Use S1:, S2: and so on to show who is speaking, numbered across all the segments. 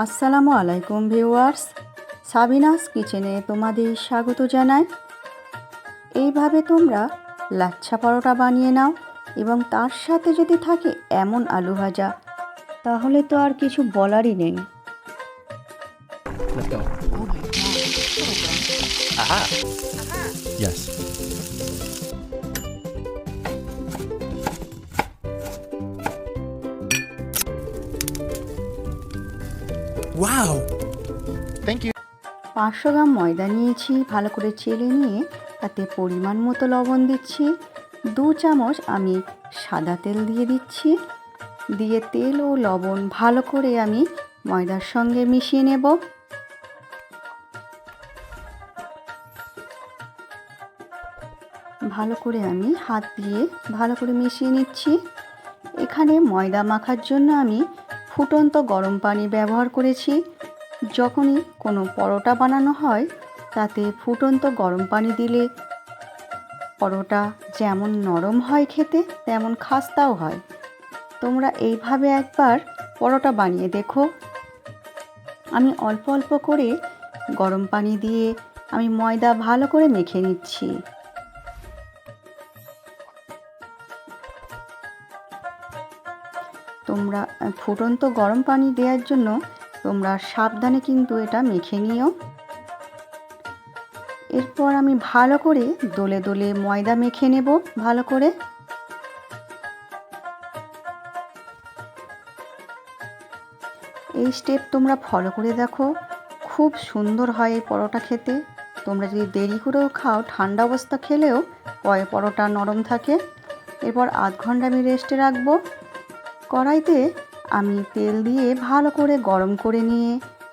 S1: আসসালামু আলাইকুম viewers Sabinus কিচেনে তোমাদের স্বাগত জানাই এইভাবে তোমরা লাচ্ছা পরোটা বানিয়ে নাও এবং তার সাথে যদি থাকে এমন আলু ভাজা তাহলে তো আর কিছু বলারই নেই.
S2: Oh.
S3: Yes. Wow. Thank you.
S1: পাঁচশো গ্রাম ময়দা নিয়েছি ভালো করে চেলে নিয়ে তাতে পরিমাণ মতো লবণ দিচ্ছি দু চামচ আমি সাদা তেল দিয়ে দিচ্ছি দিয়ে তেল ও লবণ ভালো করে আমি ময়দার সঙ্গে মিশিয়ে নেব ভালো করে আমি হাত দিয়ে ভালো করে মিশিয়ে নিচ্ছি এখানে ময়দা মাখার জন্য আমি ফুটন্ত গরম পানি ব্যবহার করেছি। যখনই কোনো পরোটা বানানো হয়, তাতে ফুটন্ত গরম পানি দিলে পরোটা যেমন নরম হয় খেতে, তেমন খাস্তাও হয়। তোমরা এইভাবে একবার পরোটা বানিয়ে দেখো। আমি অল্প অল্প করে গরম পানি দিয়ে আমি ময়দা ভালো করে মেখে নিচ্ছি। তোমরা ফুটন্ত গরম পানি দেওয়ার জন্য তোমরা সাবধানে কিন্তু এটা মেখে নিও। এরপর আমি ভালো করে দোলে দোলে ময়দা মেখে নেব ভালো করে। এই স্টেপ তোমরা ফলো করে দেখো, খুব সুন্দর হয় এই পরোটা খেতে। তোমরা যদি দেরি করেও খাও, ঠান্ডা অবস্থা খেলেও পরে পরোটা নরম থাকে। এরপর আধ ঘণ্টা আমি রেস্টে রাখব। কড়াইতে আমি তেল দিয়ে ভালো করে গরম করে নিয়ে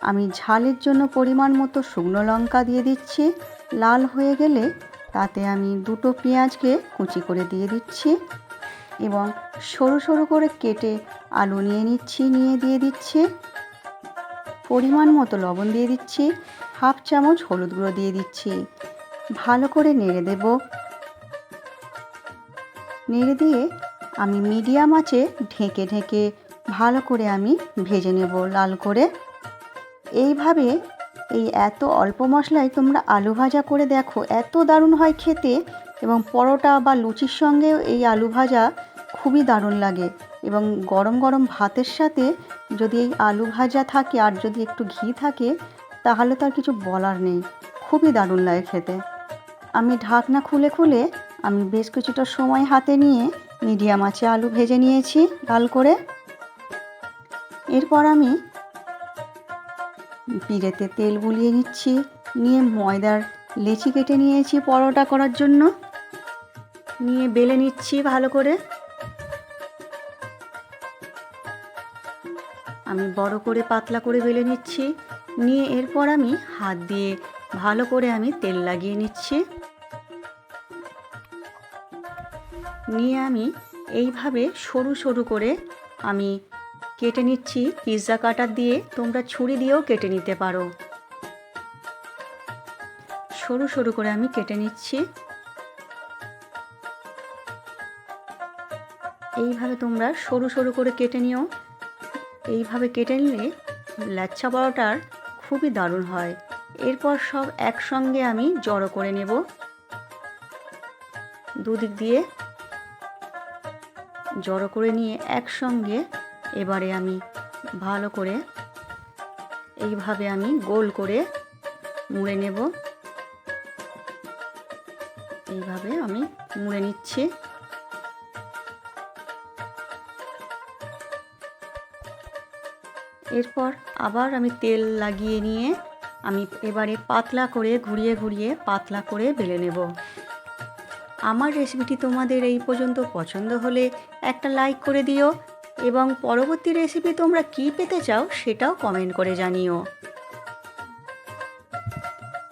S1: আমি ঝালের জন্য পরিমাণ মতো শুকনো লঙ্কা দিয়ে দিচ্ছি। লাল হয়ে গেলে তাতে আমি দুটো পেঁয়াজকে কুচি করে দিয়ে দিচ্ছি এবং সরু সরু করে কেটে আলু নিয়ে নিচ্ছি, নিয়ে দিয়ে দিচ্ছি। পরিমাণ মতো লবণ দিয়ে দিচ্ছি, হাফ চামচ হলুদ গুঁড়ো দিয়ে দিচ্ছি। ভালো করে নেড়ে দেব। নেড়ে দিয়ে আমি মিডিয়াম আঁচে ঢেকে ঢেকে ভালো করে আমি ভেজে নেব লাল করে। এইভাবে এই এত অল্প মশলায় তোমরা আলু ভাজা করে দেখো, এত দারুণ হয় খেতে এবং পরোটা বা লুচির সঙ্গেও এই আলু ভাজা খুবই দারুণ লাগে এবং গরম গরম ভাতের সাথে যদি এই আলু ভাজা থাকে আর যদি একটু ঘি থাকে, তাহলে তো আর কিছু বলার নেই। খুবই দারুণ লাগে খেতে। আমি ঢাকনা খুলে খুলে আমি বেশ কিছুটা সময় হাতে নিয়ে মিডিয়াম আঁচে আলু ভেজে নিয়েছি লাল করে। এরপর আমি পিড়েতে তেল বুলিয়ে নিচ্ছি, নিয়ে ময়দার লেচি কেটে নিয়েছি পরোটা করার জন্য। নিয়ে বেলে নিচ্ছি ভালো করে। আমি বড় করে পাতলা করে বেলে নিচ্ছি, নিয়ে এরপর আমি হাত দিয়ে ভালো করে আমি তেল লাগিয়ে নিচ্ছি। নিয়ে আমি এইভাবে সরু সরু করে আমি কেটে নিচ্ছি। পিৎজা কাটার দিয়ে তোমরা ছুরি দিয়েও কেটে নিতে পারো। সরু সরু করে আমি কেটে নিচ্ছি। এইভাবে তোমরা সরু সরু করে কেটে নিও। এইভাবে কেটে নিলে লাচ্ছা পরোটার খুবই দারুণ হয়। এরপর সব একসঙ্গে আমি জড়ো করে নেব। দুদিক দিয়ে জড়ো করে নিয়ে একসঙ্গে এবারে আমি ভালো করে এইভাবে আমি গোল করে মুড়ে নেব। এইভাবে আমি মুড়ে নিচ্ছি। এরপর আবার আমি তেল লাগিয়ে নিয়ে আমি এবারে পাতলা করে ঘুরিয়ে ঘুরিয়ে পাতলা করে বেলে নেব। আমার রেসিপিটি তোমাদের এই পর্যন্ত পছন্দ হলে একটা লাইক করে দিও এবং পরবর্তী রেসিপি তোমরা কি পেতে চাও সেটাও কমেন্ট করে জানিও।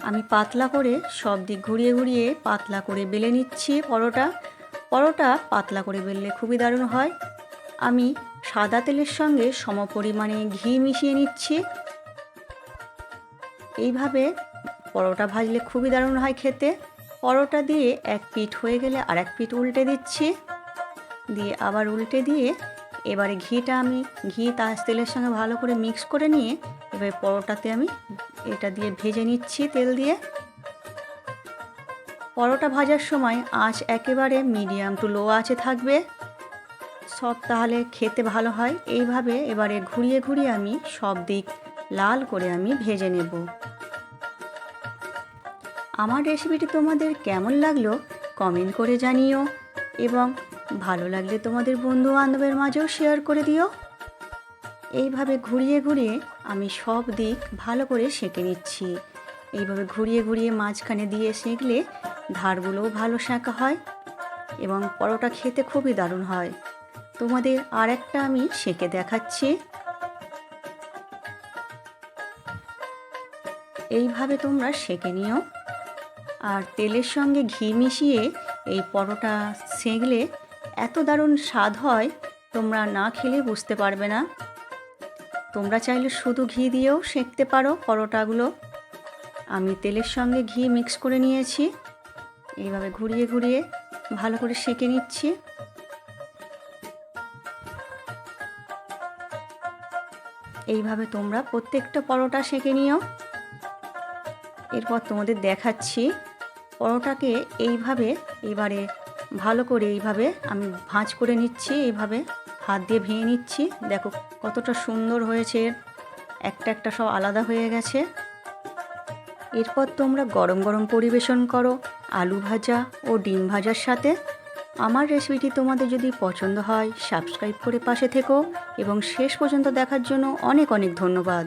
S1: আমি পাতলা করে সব দিক ঘুরিয়ে ঘুরিয়ে পাতলা করে বেলে নিচ্ছি পরোটা। পরোটা পাতলা করে বেললে খুবই দারুণ হয়। আমি সাদা তেলের সঙ্গে সমপরিমাণে ঘি মিশিয়ে নিচ্ছি। এইভাবে পরোটা ভাজলে খুবই দারুণ হয় খেতে। পরোটা দিয়ে এক পিঠ হয়ে গেলে আর এক পিঠ উল্টে দিচ্ছি। দিয়ে আবার উল্টে দিয়ে এবারে ঘিটা আমি, ঘি তা তেলের সঙ্গে ভালো করে মিক্স করে নিয়ে এবারে পরোটাতে আমি এটা দিয়ে ভেজে নিচ্ছি তেল দিয়ে। পরোটা ভাজার সময় আঁচ একেবারে মিডিয়াম টু লো আঁচে থাকবে। সব তাহলে খেতে ভালো হয়। এইভাবে এবারে ঘুরিয়ে ঘুরিয়ে আমি সব দিক লাল করে আমি ভেজে নেব। আমার রেসিপিটি তোমাদের কেমন লাগল কমেন্ট করে জানিও এবং ভালো লাগলে তোমাদের বন্ধু বান্ধবের মাঝেও শেয়ার করে দিও। এইভাবে ঘুরিয়ে ঘুরিয়ে আমি সব দিক ভালো করে সেঁকে নিচ্ছি। এইভাবে ঘুরিয়ে ঘুরিয়ে মাঝখানে দিয়ে সেঁকলে ধারগুলোও ভালো সেঁকা হয় এবং পরোটা খেতে খুবই দারুণ হয়। তোমাদের আর একটা আমি সেঁকে দেখাচ্ছি। এইভাবে তোমরা সেঁকে নিও। আর তেলের সঙ্গে ঘি মিশিয়ে এই পরোটা সেঁকলে এত দারুণ স্বাদ হয়, তোমরা না খেলে বুঝতে পারবে না। তোমরা চাইলে শুধু ঘি দিয়েও সেঁকতে পারো পরোটাগুলো। আমি তেলের সঙ্গে ঘি মিক্স করে নিয়েছি। এইভাবে ঘুরিয়ে ঘুরিয়ে ভালো করে সেঁকে নিচ্ছি। এইভাবে তোমরা প্রত্যেকটা পরোটা সেঁকে নিও। এরপর তোমাদের দেখাচ্ছি পরোটাকে এইভাবে এবারে ভালো করে এইভাবে আমি ভাঁজ করে নিচ্ছি, এইভাবে হাত দিয়ে ভেঙে নিচ্ছি। দেখো কতটা সুন্দর হয়েছে, একটা একটা সব আলাদা হয়ে গেছে। এরপর তোমরা গরম গরম পরিবেশন করো, আলু ভাজা ও ডিম ভাজার সাথে। আমার রেসিপিটি তোমাদের যদি পছন্দ হয়, সাবস্ক্রাইব করে পাশে থেকো এবং শেষ পর্যন্ত দেখার জন্য অনেক অনেক ধন্যবাদ।